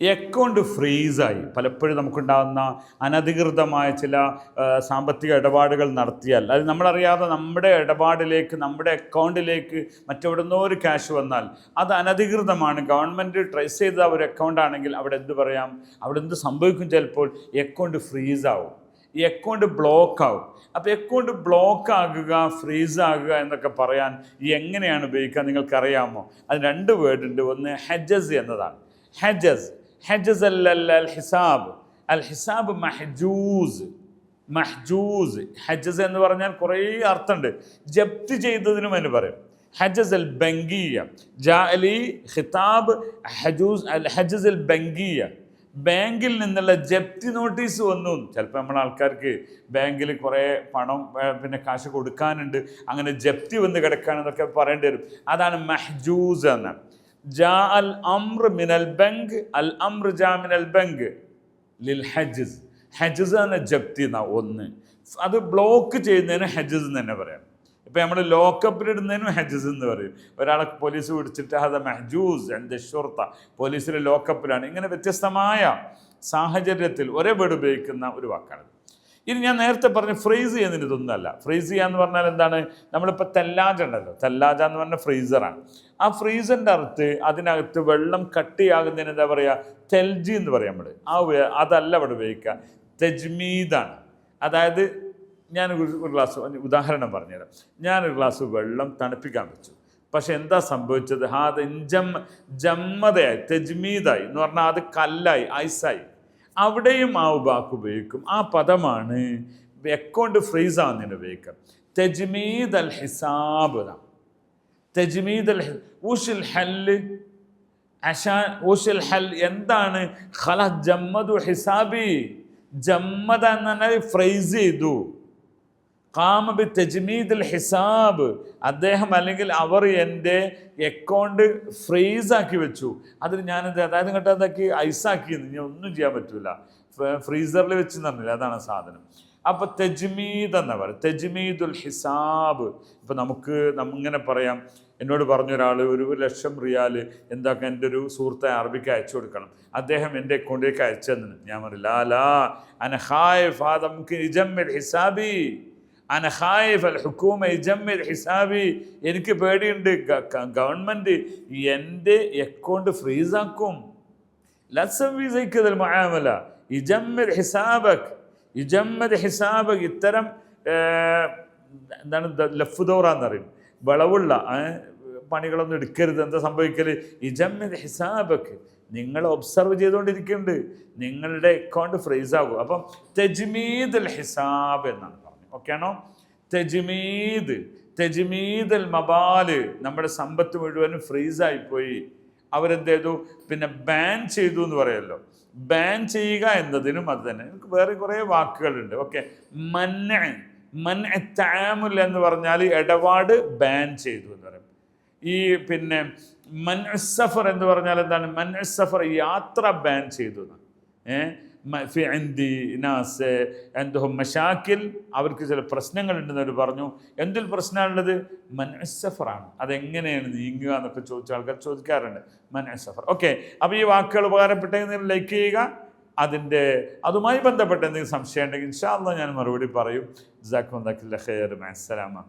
Account ഫ്രീസായി പലപ്പോഴും നമുക്കുണ്ടാകുന്ന അനധികൃതമായ ചില സാമ്പത്തിക ഇടപാടുകൾ നടത്തിയാൽ. അത് നമ്മളറിയാതെ നമ്മുടെ ഇടപാടിലേക്ക് നമ്മുടെ അക്കൗണ്ടിലേക്ക് മറ്റെവിടുന്നോ ഒരു ക്യാഷ് വന്നാൽ അത് അനധികൃതമാണ്. ഗവൺമെന്റ് ട്രേസ് ചെയ്ത ഒരു അക്കൗണ്ടാണെങ്കിൽ അവിടെ എന്ത് പറയാം? അവിടെ എന്ത് സംഭവിക്കും ചിലപ്പോൾ? അക്കൗണ്ട് ഫ്രീസാവും ഈ അക്കൗണ്ട് ബ്ലോക്ക് ആവും. അപ്പോൾ അക്കൗണ്ട് ബ്ലോക്ക് ആകുക ഫ്രീസ് ആകുക എന്നൊക്കെ പറയാൻ ഈ എങ്ങനെയാണ് ഉപയോഗിക്കുക നിങ്ങൾക്കറിയാമോ? അത് രണ്ട് വേർഡുണ്ട് ഒന്ന് ഹെജസ് എന്നതാണ്. ഹെജസ് ഹെജസ് അൽ ഹിസാബ് അൽ ഹിസാബ് മഹജൂസ്. മഹ്ജൂസ്. ഹജസ് എന്ന് പറഞ്ഞാൽ കുറേ അർത്ഥമുണ്ട്. ജപ്തി ചെയ്തതിനും അതിന് പറയും. ഹജസ് അൽ ബംഗീയ. ജാ അലി ഖിതാബ് ഹജൂസ് അൽ ഹജസ് അൽ ബാങ്കിൽ നിന്നുള്ള ജപ്തി നോട്ടീസ് വന്നു. ചിലപ്പോൾ നമ്മൾ ആൾക്കാർക്ക് ബാങ്കിൽ കുറേ പണം പിന്നെ കാശ് കൊടുക്കാനുണ്ട്. അങ്ങനെ ജപ്തി വന്ന് കിടക്കാനെന്നൊക്കെ പറയേണ്ടി വരും. അതാണ് മഹ്ജൂസ് എന്നാണ്. ജപ്തി ഒന്ന്. അത് ബ്ലോക്ക് ചെയ്യുന്നതിന് ഹജ്ജസ് എന്ന് തന്നെ പറയാം. ഇപ്പം നമ്മൾ ലോക്കപ്പിലിടുന്നതിനും ഹജ്ജസ് എന്ന് പറയും. ഒരാളെ പോലീസ് പിടിച്ചിട്ട് അത് മെഹജൂസ് എന്റെ ഷുർത്ത പോലീസിലെ ലോക്കപ്പിലാണ് ഇങ്ങനെ വ്യത്യസ്തമായ സാഹചര്യത്തിൽ ഒരേ വീട് ഉപയോഗിക്കുന്ന ഒരു വാക്കാണ് ഇനി ഞാൻ നേരത്തെ പറഞ്ഞ ഫ്രീസ് ചെയ്യുന്നതിന് ഇതൊന്നുമല്ല. ഫ്രീസ് ചെയ്യുക എന്ന് പറഞ്ഞാൽ എന്താണ്? നമ്മളിപ്പോൾ തെല്ലാജ ഉണ്ടല്ലോ. തെല്ലാജ എന്ന് പറഞ്ഞ ഫ്രീസറാണ് ആ ഫ്രീസറിന്റെ അകത്ത് അതിനകത്ത് വെള്ളം കട്ടിയാകുന്നതിന് എന്താ പറയുക തെൽജി എന്ന് പറയാം നമ്മൾ ആ അതല്ല ഇവിടെ ഉപയോഗിക്കുക. തെജ്മീദാണ്. അതായത് ഞാൻ ഒരു ഗ്ലാസ് ഉദാഹരണം പറഞ്ഞുതരാം. ഞാനൊരു ഗ്ലാസ് വെള്ളം തണുപ്പിക്കാൻ വെച്ചു. പക്ഷെ എന്താ സംഭവിച്ചത്? ഹാ ജം ജമ്മതയായി. തെജ്മീദായി. എന്ന് പറഞ്ഞാൽ അത് കല്ലായി ഐസായി. അവിടെയും ആ വാക്ക് ഉപയോഗിക്കും. ആ പദമാണ് അക്കൗണ്ട് ഫ്രീസ് ആവുന്നതിന് ഉപയോഗിക്കുക തെജ്മീദ് അൽ ഹിസാബ് തെജ്മീദ് അൽ ഊഷിൽ ഹല്ല്. അഷാ ഊഷിൽ ഹൽ എന്താണ്? ഖല ജമ്മദു ഹിസാബി. ജമ്മദ എന്ന് പറഞ്ഞാൽ ഫ്രൈസ് ചെയ്തു. കാമ ബി തജ്മീദ് ഹിസാബ്. അദ്ദേഹം അല്ലെങ്കിൽ അവർ എന്റെ അക്കൗണ്ട് ഫ്രീസ് ആക്കി വെച്ചു. അതിന് ഞാനെന്ത് അതായത് കേട്ടോ അതാക്കി ഐസാക്കി ഞാൻ ഒന്നും ചെയ്യാൻ പറ്റില്ല ഫ്രീസറിൽ വെച്ച് തന്നില്ല. അതാണ് സാധനം. അപ്പോൾ തജ്മീദ് എന്നാ പറയുക തെജ്മീദുൽ ഹിസാബ്. ഇപ്പം നമുക്ക് നമ്മിങ്ങനെ പറയാം. എന്നോട് പറഞ്ഞ ഒരാൾ ഒരു ലക്ഷം റിയാൽ എന്താക്കാൻ എന്റെ ഒരു സുഹൃത്തെ അറബിക്ക് അയച്ചു കൊടുക്കണം. അദ്ദേഹം എന്റെ അക്കൗണ്ടിലേക്ക് അയച്ചു തന്നു ഞാൻ പറഞ്ഞു ലാലാ അനഹായ് ഫാദം ഹിസാബി. അനഹായിഫ് അൽ ഹുക്കൂമ ഇജമ്മിൽ ഹിസാബി. എനിക്ക് പേടിയുണ്ട്. ഗവൺമെന്റ് എന്റെ അക്കൗണ്ട് ഫ്രീസാക്കും ലസംവിസൈക്കതിൽ മഴാമല ഇജമ്മിൽ ഹിസാബക്. ഇജമ്മൽ ഹിസാബക്. ഇത്തരം എന്താണ് ലഫുദോറ എന്ന് പറയും. വിളവുള്ള പണികളൊന്നും എടുക്കരുത്. എന്താ സംഭവിക്കൽ ഇജമ്മിൽ ഹിസാബക്. നിങ്ങൾ ഒബ്സർവ് ചെയ്തുകൊണ്ടിരിക്കുന്നുണ്ട് നിങ്ങളുടെ അക്കൗണ്ട് ഫ്രീസ് ആകും. തജ്മീദ് അൽ ഹിസാബ് എന്നാണ്. പറഞ്ഞത് ഓക്കെ ആണോ തെജ്മീദ് തെജ്മീദ് അൽ മബാൽ നമ്മുടെ സമ്പത്ത് മുഴുവനും ഫ്രീസായി പോയി. അവരെന്ത് ചെയ്തു? പിന്നെ ബാൻ ചെയ്തു എന്ന് പറയല്ലോ. ബാൻ ചെയ്യുക എന്നതിനും അത് തന്നെ. നമുക്ക് വേറെ കുറേ വാക്കുകളുണ്ട്. ഓക്കെ. മന്ന മൻ താമുൽ എന്ന് പറഞ്ഞാൽ ഇടപാട് ബാൻ ചെയ്തു എന്ന് പറയും. ഈ പിന്നെ മൻ സഫർ എന്ന് പറഞ്ഞാൽ എന്താണ്? മൻ സഫർ യാത്ര ബാൻ ചെയ്തു ഏഹ് ഫി ഇൻദി നാസ് എന്തോ മഷാക്കിൽ അവർക്ക് ചില പ്രശ്നങ്ങളുണ്ടെന്ന് അവർ പറഞ്ഞു. എന്തിൽ പ്രശ്നമുള്ളത് മനസ്സഫറാണ് അതെങ്ങനെയാണ് നീങ്ങുക എന്നൊക്കെ ചോദിച്ച ആൾക്കാർ ചോദിക്കാറുണ്ട്. മനസ്സഫർ ഓക്കെ. അപ്പോൾ ഈ വാക്കുകൾ ഉപകാരപ്പെട്ടെങ്കിൽ ലൈക്ക് ചെയ്യുക അതിന്റെ അതുമായി ബന്ധപ്പെട്ട എന്തെങ്കിലും സംശയം ഉണ്ടെങ്കിൽ ഇൻഷാല്ല ഞാൻ മറുപടി പറയും. ജാക്കും ഖൈർ. അസ്സലാമ